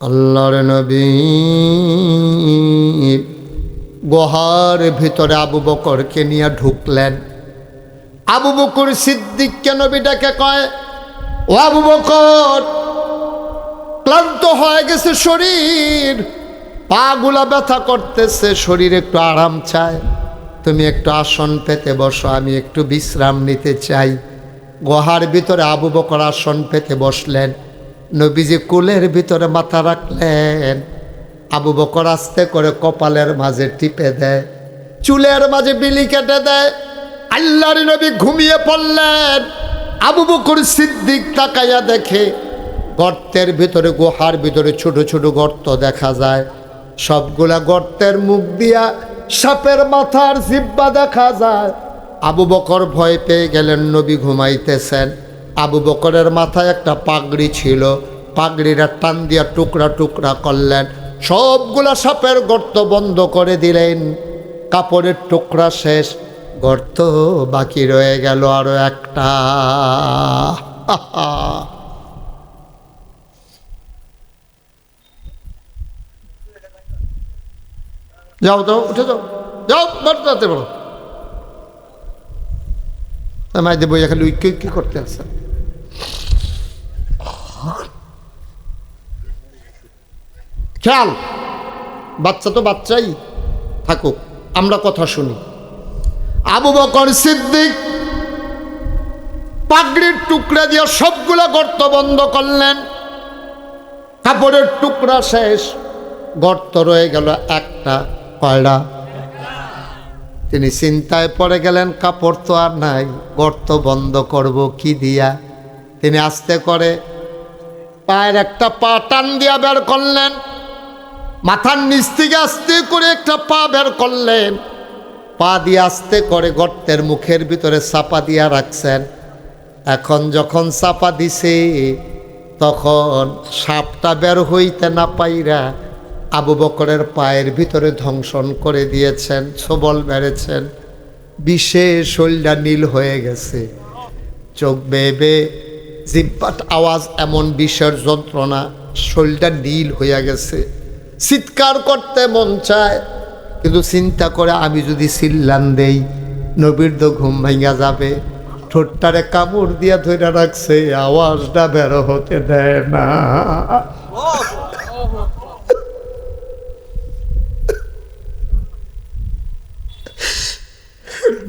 আল্লাহর নবী গুহার ভিতরে আবু বকরকে নিয়ে ঢুকলেন। আবু বকর সিদ্দিককে নবীটাকে কয়, ও আবু বকর, ক্লান্ত হয়ে গেছে শরীর, পাগুলা ব্যথা করতেছে, শরীর একটু আরাম চায়। তুমি একটু আসন পেতে বসো, আমি একটু বিশ্রাম নিতে চাই। গুহার ভিতরে আবু বকর আসন পেতে বসলেন। নবীজি কুলের ভিতরে মাথা রাখলেন। আবু বকর আস্তে করে কপালের মাঝে টিপে দেয়। চুলের মাঝে বিলি কেটে দেয়। আল্লাহর নবী ঘুমিয়ে পড়লেন। আবু বকর সিদ্দিক তাকাইয়া দেখে গর্তের ভিতরে, গুহার ভিতরে ছোট ছোট গর্ত দেখা যায়। সবগুলা গর্তের মুখ দিয়া সাপের মাথার জিব্বা দেখা যায়। আবু বকর ভয় পেয়ে গেলেন, নবী ঘুমাইতেছেন। আবু বকরের মাথায় একটা পাগড়ি ছিল। পাগড়িটা টান দিয়া টুকরা টুকরা করলেন। সবগুলা সাপের গর্ত বন্ধ করে দিলেন। কাপড়ের টুকরা শেষ। গর্ত বাকি রয়ে গেল আরও একটা। যাও তো উঠে যাও। যাও, বাড়তে বলো। মাইদে বইয়া খালি উইকি উইকি করতে আসছে। খেয়াল, বাচ্চা তো বাচ্চাই থাকুক, আমরা কথা শুনি। আবু বকর সিদ্দিক পাগড়ির টুকরা দিয়ে সবগুলো গর্ত বন্ধ করলেন। কাপড়ের টুকরা শেষ, গর্ত রয়ে গেল একটা কয়লা। তিনি চিন্তায় পড়ে গেলেন, কাপড় তো আর নাই, গর্ত বন্ধ করব কি দিয়া। তিনি আস্তে করে পায়ের একটা পা টান দিয়া বের করলেন। মাথার নিচ থেকে আস্তে করে একটা পা বের করলেন। পা দিয়ে আস্তে করে গর্তের মুখের ভিতরে চাপা দিয়া রাখছেন। এখন যখন চাপা দিছে, তখন সাপটা বের হইতে না পাইরা আবু বকরের পায়ের ভিতরে ধ্বংসন করে দিয়েছেন সবল মেরেছেন। বিশেষ শৈলটা নীল হয়ে গেছে। চোখ বেবে জিব্বাট আওয়াজ এমন বিষের যন্ত্রণা শৈলটা নীল হইয়া গেছে। চিৎকার করতে মন চায়, কিন্তু চিন্তা করে আমি যদি চিল্লান দেই, নবীর তো ঘুম ভাঙা যাবে। ঠোঁটটারে কামড় দিয়া ধরে রাখছে, আওয়াজটা বেরো হতে দেয় না।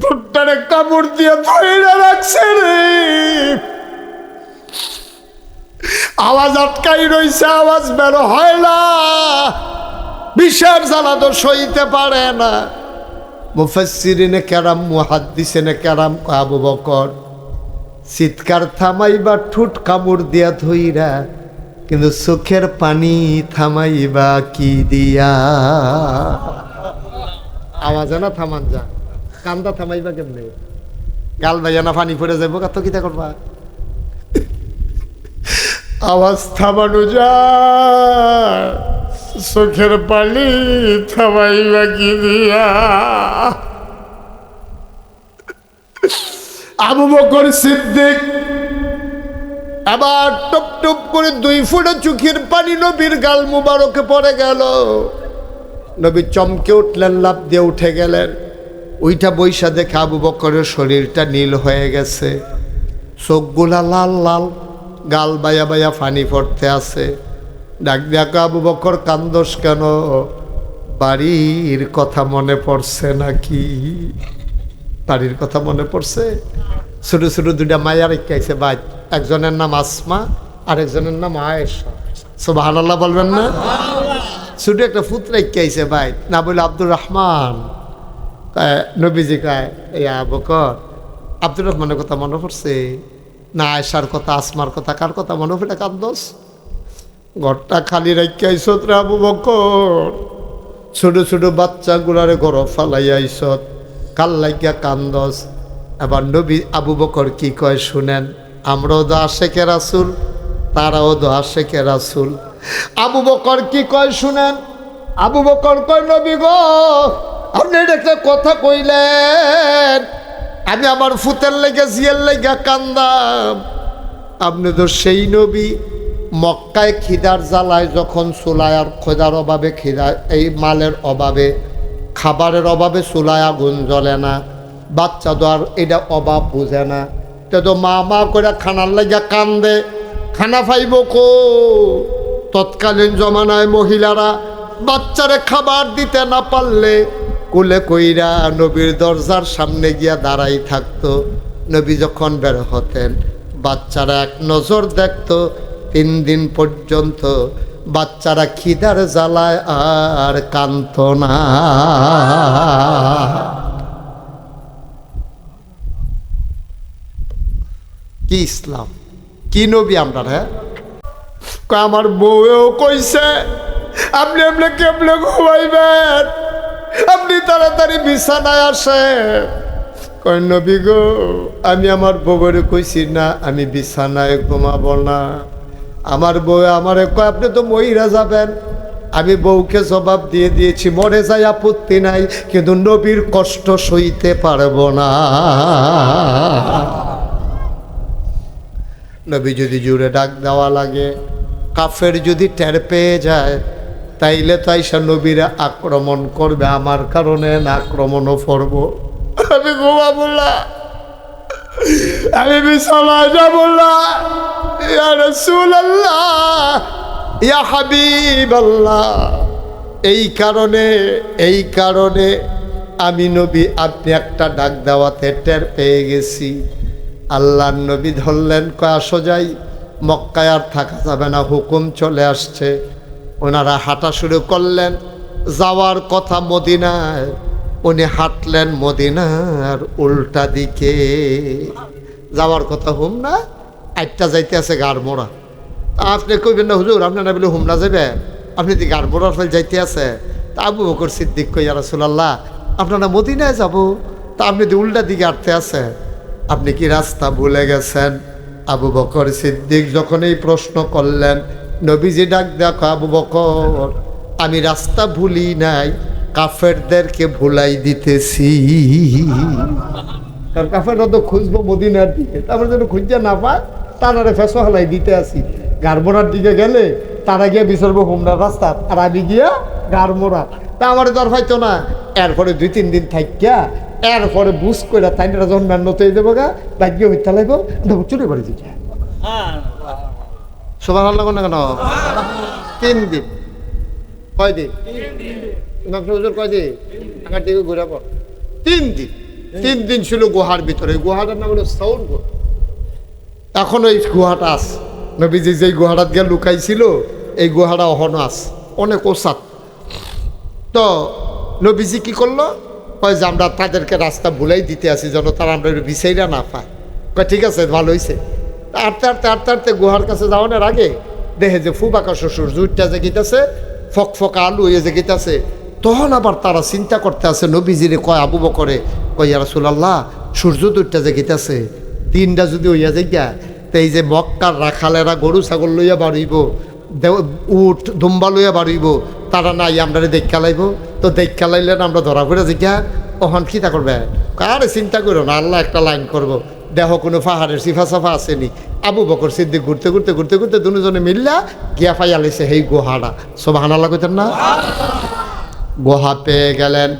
ঠোঁটটারে কামড় দিয়া ধরে রাখছে রে। আওয়াজ আটকাই রইছে, আওয়াজ বেরো হয় না। বিষের জ্বালা তো সইতে পারে না। মুফাসসিরিনে কেরাম, মুহাদ্দিসিনে কেরাম আবু বকর চিৎকার থামাইবা, ঠুট কামড় দিয়া ধইরা, কিন্তু চোখের পানি থামাইবা কি দিয়া? আওয়াজে না থামান যা, কান্দা থামাইবা কেমনে? গাল ভাইয়া না পানি পড়ে যাইব কত কিতা করবা? আওয়াজ থামানো যায়। চোখের পানি থামাইবা কি দিয়া। আবু বকর সিদ্দিক আবার টপ টপ করে দুই ফুটে চোখের পানি নবীর গাল মুবারকে পড়ে গেল। নবী চমকে উঠলেন লাভ দিয়ে উঠে গেলেন। ওইটা বৈশা দেখে আবু বকরের শরীরটা নীল হয়ে গেছে। চোখগুলা লাল লাল। গাল বায়া বায়া ফানি পড়তে আছে। ডাক ডাক আবু বকর, কান্দস কেন? বাড়ির কথা মনে পড়ছে নাকি? বাড়ির কথা মনে পড়ছে? ছোট ছোট দুটা মায়া রেখাইছে বাই একজনের নাম আসমা আর একজনের নাম আয়েশা। সোবাহান আল্লাহ বলবেন না? ছোট একটা ফুত রেখাইছে ভাই, না বলে আব্দুর রহমান। নবীজি কায় ইয়া বকর, আব্দুর রহমানের কথা মনে পড়ছে? না আয়সার কথা, আসমার কথা, কার কথা মনে পড়ে? কান্দস। ঘরটা খালি রাখিয়াইছত রে আবু বকর। ছোট ছোট বাচ্চাগুলারে ঘর ফালাই আইসত। কাল লাগিয়া কান্দস। এবার নবী আবু বকর কি কয় শুনেন? আমরাও তো আশেকে রাসুল, তারাও তো আশেকে রাসুল। আবু বকর কি কয় শুনেন? আবু বকর কয়, নবী গো, আপনি এটা কথা কইলেন। আমি আমার ফুতের লেগে, জিয়ের লেগে কান্দাম। আপনি তো সেই নবী, মক্কায় খিদার জ্বালায় যখন চুলায় আর খোদার অভাবে খিদা, এই মালের অভাবে, খাবারের অভাবে চুলায় আগুন জ্বলে না, বাচ্চা তো আর এটা অভাব বুঝে না। তে তো মা মা করে খানার লাগিয়া কান্দে, খানা পাইব কো? তৎকালীন জমানায় মহিলারা বাচ্চারে খাবার দিতে না পারলে কুলে কইরা নবীর দরজার সামনে গিয়া দাঁড়াই থাকতো। নবী যখন বের হতেন, বাচ্চারা এক নজর দেখতো, তিন দিন পর্যন্ত বাচ্চারা খিদার জ্বালায় আর কান্ত না। কি ইসলাম? কি নবী আমরা হ্যাঁ আমার বউও কইছে, আপনি আপনি কেমনে ঘুমাইবেন? আপনি তাড়াতাড়ি বিছানায় আসেন। কয়, নবী গো, আমি আমার বউয়ের কইছি না, আমি বিছানায় ঘুমাবো না। আমার বউ আমারে কয়, আপনি তো মহিরা যাবেন। আমি বউকে জবাব দিয়ে দিয়েছি, মরে যাই আপত্তি নাই, কিন্তু নবীর কষ্ট সইতে পারব না। নবী যদি জুড়ে ডাক দেওয়া লাগে, কাফের যদি টের পেয়ে যায় তাইলে তো আইসা নবীরা আক্রমণ করবে, আমার কারণে আক্রমণও করব। আমি ঘুমাবো না আমি বিছানায় যাব ইয়া হাবিবাল্লাহ। এই কারণে এই কারণে আমি নবী, আপনি একটা ডাক দেওয়াতে টের পেয়ে গেছি। আল্লাহর নবী ধরলেন, কয় যাই। মক্কায় আর থাকা যাবে না, হুকুম চলে আসছে। ওনারা হাঁটা শুরু করলেন। যাওয়ার কথা মদিনায়, উনি হাঁটলেন মদিনার উল্টা দিকে। যাওয়ার কথা হুম না আটটা যাইতে আছে গার মোড়া। তা আপনি কইবেন না, হুজুর, আপনার বলে হুমলা যাবে আপনি দি গার মোড়ার ফেল যাইতে আছে? তা আবু বকর সিদ্দিক কইয়া রাসুলাল্লাহ, আপনারা মদিনায় যাব? তা আপনি দি উল্টা দিকে আটতে আছে আপনি কি রাস্তা ভুলে গেছেন? আবু বকর সিদ্দিক যখন এই প্রশ্ন করলেন নবীজি ডাক দেখো আবু বকর, আমি রাস্তা ভুলি নাই, কাফেরদেরকে ভুলাই দিতেছি। কারণ কাফেররা তো খুঁজবো মদিনার দিকে, তারপরে যেন খুঁজতে না পায় তারা ফেসো হালাই দিতে আসি। গারমোড়ার দিকে গেলে তারা গিয়ে বিসর্ব হুমরার রাস্তা, আর আমি গিয়া গারমোড়া তা আমার দর হয়তো না। এরপরে দুই তিন দিন থাকিয়া, এরপরে বুঝ করে তাইনরা যখন মেন্নত হয়ে যাব গা ভাগ্য হইতে লাগবো চলে বাড়ি দিকে সবার আল্লাহ না কেন? তিন দিন। কয় দিন? ডক্টর কয় দিন? ঘুরে তিন দিন। তিন দিন ছিল গুহার ভিতরে। গুহাটার নাম হলো সাউন গুহা। এখন এই গুহাটা আস। নবীজি যেই গুহাটাত গিয়ে লুকাইছিল, এই গুহাটা অহন আস। অনেক ওসাত। তো নবীজি কি করল? কয় যে আমরা তাদেরকে রাস্তা ভুলাই দিতে আসি, যেন তারা আমরা বিষয়টা না পায়। ঠিক আছে, ভালো হয়েছে আটতে আটতে আটতে আটতে গুহার কাছে যাওয়ানোর আগে দেখে যে ফুবাকা শ্বশুর জুইটা যে গীতাছে, ফক ফক আলু ইয়ে যে গীতাছে, তখন আবার তারা চিন্তা করতে আছে, নবীজিরে কয়, আবু বকরে, কয় রাসুলাল্লাহ, সূর্য দুইটা যে গীতাছে, তিনটা যদি হইয়া যাইয়া তো এই যে মক্কার রাখালেরা গরু, ছাগল লইয়া বাড়িব উঠ দুম্বা লইয়া বাড়িব তারা নাই আমরা দেখা লাইব, তো দেখা লাইলে না আমরা ধরা পড়ে জিজ্ঞা কখন খিতা করবে? আরে চিন্তা করো না, আল্লাহ একটা লাইন করব, দেহ কোনো পাহাড়ের সিফা সাফা আসেনি আবু বকর সিদ্দিক ঘুরতে ঘুরতে ঘুরতে ঘুরতে দুজনে মিললা গিয়া পাইয়া লাইছে সেই গুহাটা। সব হানালা কইতেন না? গুহা পেয়ে গেলেন।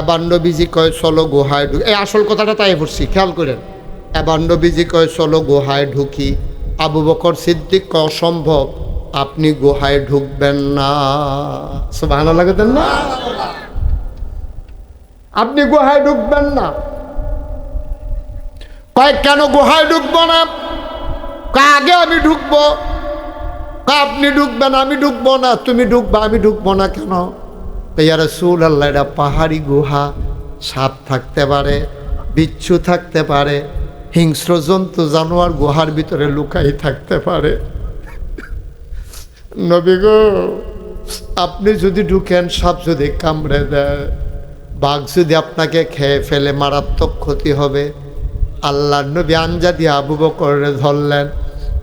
এবার নবীজি কয়, চলো গুহায় ঢুকি এই আসল কথাটা তাই পড়ছি, খেয়াল করেন। এবার নবীজি কয়, চলো গুহায় ঢুকি। আবু বকর সিদ্দিক কয়, অসম্ভব, আপনি গুহায় ঢুকবেন না। সব ভালো লাগতেন না? আপনি গুহায় ঢুকবেন না। কয়, কেন গুহায় ঢুকবো না? আগে আমি ঢুকবো? আপনি ঢুকবেন? আমি ঢুকবো না। তুমি ঢুকবা, আমি ঢুকবো না কেন? ইয়ার সুল আল্লাহ এটা পাহাড়ি গুহা, সাপ থাকতে পারে, বিচ্ছু থাকতে পারে, হিংস্র জন্তু, জানোয়ার গুহার ভিতরে লুকাই থাকতে পারে। নবী গো, আপনি যদি ঢুকেন, সাপ যদি কামড়ে দেয়, বাঘ যদি আপনাকে খেয়ে ফেলে, মারাত্মক ক্ষতি হবে। আল্লাহ নবী আঞ্জা দিয়ে আবু বকরে ধরলেন।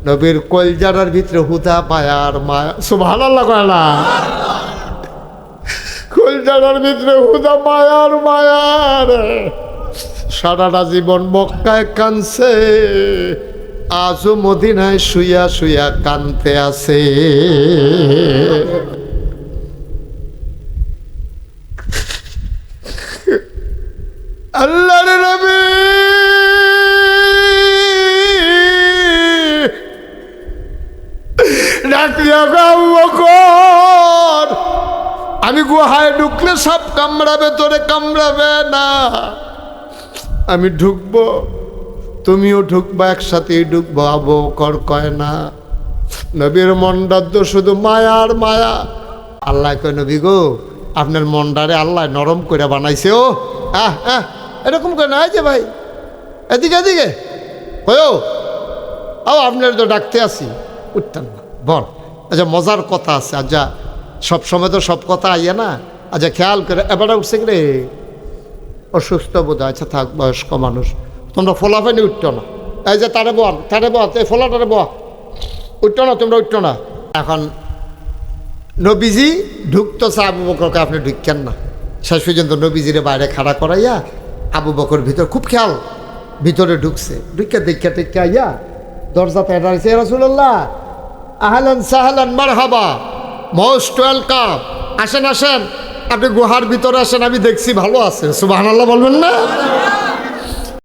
নবীর কলজারার ভিতরে হুদা পায়ার মায়া সুভাল না। কলজারার ভিতরে হুদা পায়ার মায়ার। সারাটা জীবন মক্কায় কানছে আজও মদিনায় শুয়া শুইয়া কানতে আছে। ঢুকলে সব কামড়াবে, তোরে কামড়াবে না। আমি ঢুকবো, তুমিও ঢুকবা, একসাথেই ঢুকবো, আবু কর কয় না। নবীর মন্ডার তো শুধু মায়া আর মায়া। আল্লাহ কয়, নবী গো, আপনার মনটারে আল্লাহ নরম করে বানাইছে ও। আহ আহ, এরকম করে না যে ভাই, এদিকে এদিকে। কয়, ও আপনার তো ডাকতে আসি উঠতেন না, বল। আচ্ছা মজার কথা আছে আচ্ছা সব সময় তো সব কথা আইয়া না। আচ্ছা খেয়াল করে, এবারে উঠছে কি রে? অসুস্থ বোধ। আচ্ছা থাক, বয়স্ক মানুষ। তোমরা ফোলাফেনি উঠতো না। এই যে তারে বল তারে বল, এই ফোলাটারে বল। উঠতো না, তোমরা উঠতো না। এখন নবীজি ঢুকতেছে আবু বকরকে, আপনি ঢুকছেন না। শেষ পর্যন্ত নবীজিরে বাইরে খাড়া করাইয়া আবু বকর ভিতর, খুব খেয়াল, ভিতরে ঢুকছে। ঢুকে দেখে টেকে আইয়া দরজাতে দাঁড়িয়েছে রাসুল্লাহ আহলান সাহলান মার হাবা মোস্ট ওয়েলকাম, আসেন আসেন। আপনি গুহার ভিতরে আসেন আমি দেখছি ভালো আছে সুবাহ বলবেন না?